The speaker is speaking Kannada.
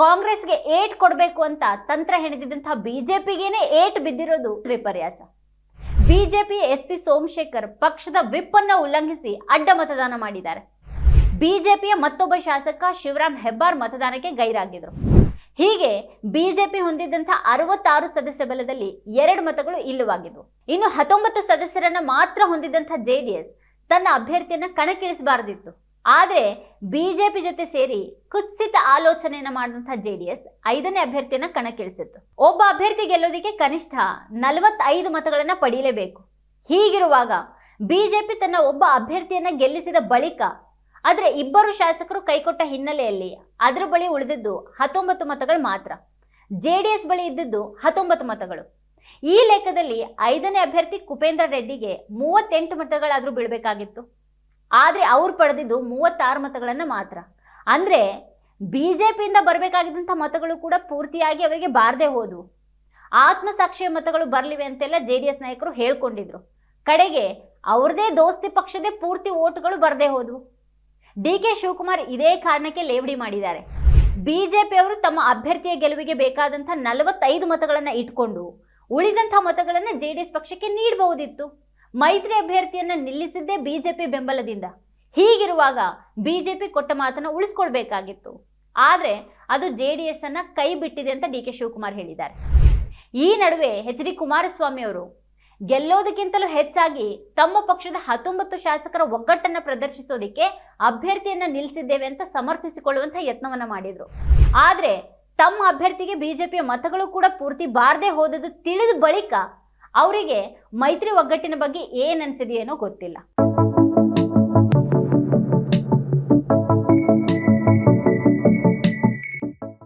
ಕಾಂಗ್ರೆಸ್ಗೆ ಏಟ್ ಕೊಡಬೇಕು ಅಂತ ತಂತ್ರ ಹೆಣೆದಿದ್ದಂತಹ ಬಿಜೆಪಿಗೇನೆ ಏಟ್ ಬಿದ್ದಿರೋದು ವಿಪರ್ಯಾಸ. ಬಿಜೆಪಿ ಎಸ್ ಪಿ ಸೋಮಶೇಖರ್ ಪಕ್ಷದ ವಿಪ್ ಅನ್ನ ಉಲ್ಲಂಘಿಸಿ ಅಡ್ಡ ಮತದಾನ ಮಾಡಿದ್ದಾರೆ. ಬಿಜೆಪಿಯ ಮತ್ತೊಬ್ಬ ಶಾಸಕ ಶಿವರಾಮ್ ಹೆಬ್ಬಾರ್ ಮತದಾನಕ್ಕೆ ಗೈರಾಗಿದ್ರು. ಹೀಗೆ ಬಿಜೆಪಿ ಹೊಂದಿದ್ದಂಥ ಅರವತ್ತಾರು ಸದಸ್ಯ ಬಲದಲ್ಲಿ ಎರಡು ಮತಗಳು ಇಲ್ಲವಾಗಿದ್ವು. ಇನ್ನು ಹತ್ತೊಂಬತ್ತು ಸದಸ್ಯರನ್ನ ಮಾತ್ರ ಹೊಂದಿದ್ದಂಥ ಜೆಡಿಎಸ್ ತನ್ನ ಅಭ್ಯರ್ಥಿಯನ್ನ ಕಣಕ್ಕಿಳಿಸಬಾರದಿತ್ತು. ಆದ್ರೆ ಪಿ ಜೊತೆ ಸೇರಿ ಕುತ್ಸಿತ ಆಲೋಚನೆಯನ್ನ ಮಾಡಿದಂಥ ಜೆಡಿಎಸ್ ಐದನೇ ಅಭ್ಯರ್ಥಿಯನ್ನ ಕಣಕ್ಕಿಳಿಸಿತ್ತು. ಒಬ್ಬ ಅಭ್ಯರ್ಥಿ ಗೆಲ್ಲೋದಕ್ಕೆ ಕನಿಷ್ಠ ನಲವತ್ತೈದು ಮತಗಳನ್ನ ಪಡೆಯಲೇಬೇಕು ಹೀಗಿರುವಾಗ ಬಿಜೆಪಿ ತನ್ನ ಒಬ್ಬ ಅಭ್ಯರ್ಥಿಯನ್ನ ಗೆಲ್ಲಿಸಿದ ಬಳಿಕ ಆದರೆ ಇಬ್ಬರು ಶಾಸಕರು ಕೈಕೊಟ್ಟ ಹಿನ್ನೆಲೆಯಲ್ಲಿ ಅದರ ಬಳಿ ಉಳಿದಿದ್ದು ಹತ್ತೊಂಬತ್ತು ಮತಗಳು ಮಾತ್ರ. ಜೆಡಿಎಸ್ ಬಳಿ ಇದ್ದಿದ್ದು ಹತ್ತೊಂಬತ್ತು ಮತಗಳು. ಈ ಲೆಕ್ಕದಲ್ಲಿ ಐದನೇ ಅಭ್ಯರ್ಥಿ ಕುಪೇಂದ್ರ ರೆಡ್ಡಿಗೆ ಮೂವತ್ತೆಂಟು ಮತಗಳಾದರೂ ಬೀಳಬೇಕಾಗಿತ್ತು. ಆದ್ರೆ ಅವ್ರು ಪಡೆದಿದ್ದು ಮೂವತ್ತಾರು ಮತಗಳನ್ನು ಮಾತ್ರ. ಅಂದರೆ ಬಿ ಜೆ ಪಿಯಿಂದ ಬರಬೇಕಾಗಿದ್ದಂಥ ಮತಗಳು ಕೂಡ ಪೂರ್ತಿಯಾಗಿ ಅವರಿಗೆ ಬಾರದೆ ಹೋದವು. ಆತ್ಮಸಾಕ್ಷಿಯ ಮತಗಳು ಬರಲಿವೆ ಅಂತೆಲ್ಲ ಜೆ ಡಿ ಎಸ್ ನಾಯಕರು ಹೇಳ್ಕೊಂಡಿದ್ರು. ಕಡೆಗೆ ಅವ್ರದೇ ದೋಸ್ತಿ ಪಕ್ಷದೇ ಪೂರ್ತಿ ಓಟುಗಳು ಬರದೆ ಹೋದವು. ಡಿ ಕೆ ಶಿವಕುಮಾರ್ ಇದೇ ಕಾರಣಕ್ಕೆ ಲೇವಡಿ ಮಾಡಿದ್ದಾರೆ. ಬಿಜೆಪಿ ಅವರು ತಮ್ಮ ಅಭ್ಯರ್ಥಿಯ ಗೆಲುವಿಗೆ ಬೇಕಾದಂಥ ನಲವತ್ತೈದು ಮತಗಳನ್ನು ಇಟ್ಕೊಂಡು ಉಳಿದಂಥ ಮತಗಳನ್ನು ಜೆ ಡಿ ಎಸ್ ಪಕ್ಷಕ್ಕೆ ನೀಡಬಹುದಿತ್ತು. ಮೈತ್ರಿ ಅಭ್ಯರ್ಥಿಯನ್ನ ನಿಲ್ಲಿಸಿದ್ದೇ ಬಿಜೆಪಿ ಬೆಂಬಲದಿಂದ. ಹೀಗಿರುವಾಗ ಬಿಜೆಪಿ ಕೊಟ್ಟ ಮಾತನ್ನ ಉಳಿಸ್ಕೊಳ್ಬೇಕಾಗಿತ್ತು. ಆದರೆ ಅದು ಜೆ ಡಿ ಎಸ್ ಅನ್ನ ಕೈ ಬಿಟ್ಟಿದೆ ಅಂತ ಡಿ ಕೆ ಶಿವಕುಮಾರ್ ಹೇಳಿದ್ದಾರೆ. ಈ ನಡುವೆ ಎಚ್ ಡಿ ಕುಮಾರಸ್ವಾಮಿ ಅವರು ಗೆಲ್ಲೋದಕ್ಕಿಂತಲೂ ಹೆಚ್ಚಾಗಿ ತಮ್ಮ ಪಕ್ಷದ ಹತ್ತೊಂಬತ್ತು ಶಾಸಕರ ಒಗ್ಗಟ್ಟನ್ನ ಪ್ರದರ್ಶಿಸೋದಿಕ್ಕೆ ಅಭ್ಯರ್ಥಿಯನ್ನ ನಿಲ್ಲಿಸಿದ್ದೇವೆ ಅಂತ ಸಮರ್ಥಿಸಿಕೊಳ್ಳುವಂತ ಯತ್ನವನ್ನ ಮಾಡಿದ್ರು. ಆದರೆ ತಮ್ಮ ಅಭ್ಯರ್ಥಿಗೆ ಬಿಜೆಪಿಯ ಮತಗಳು ಕೂಡ ಪೂರ್ತಿ ಬಾರದೆ ಹೋದದ್ದು ತಿಳಿದ ಬಳಿಕ ಅವರಿಗೆ ಮೈತ್ರಿ ಒಗ್ಗಟ್ಟಿನ ಬಗ್ಗೆ ಏನು ಅನಿಸಿದೆಯೇನೋ ಗೊತ್ತಿಲ್ಲ.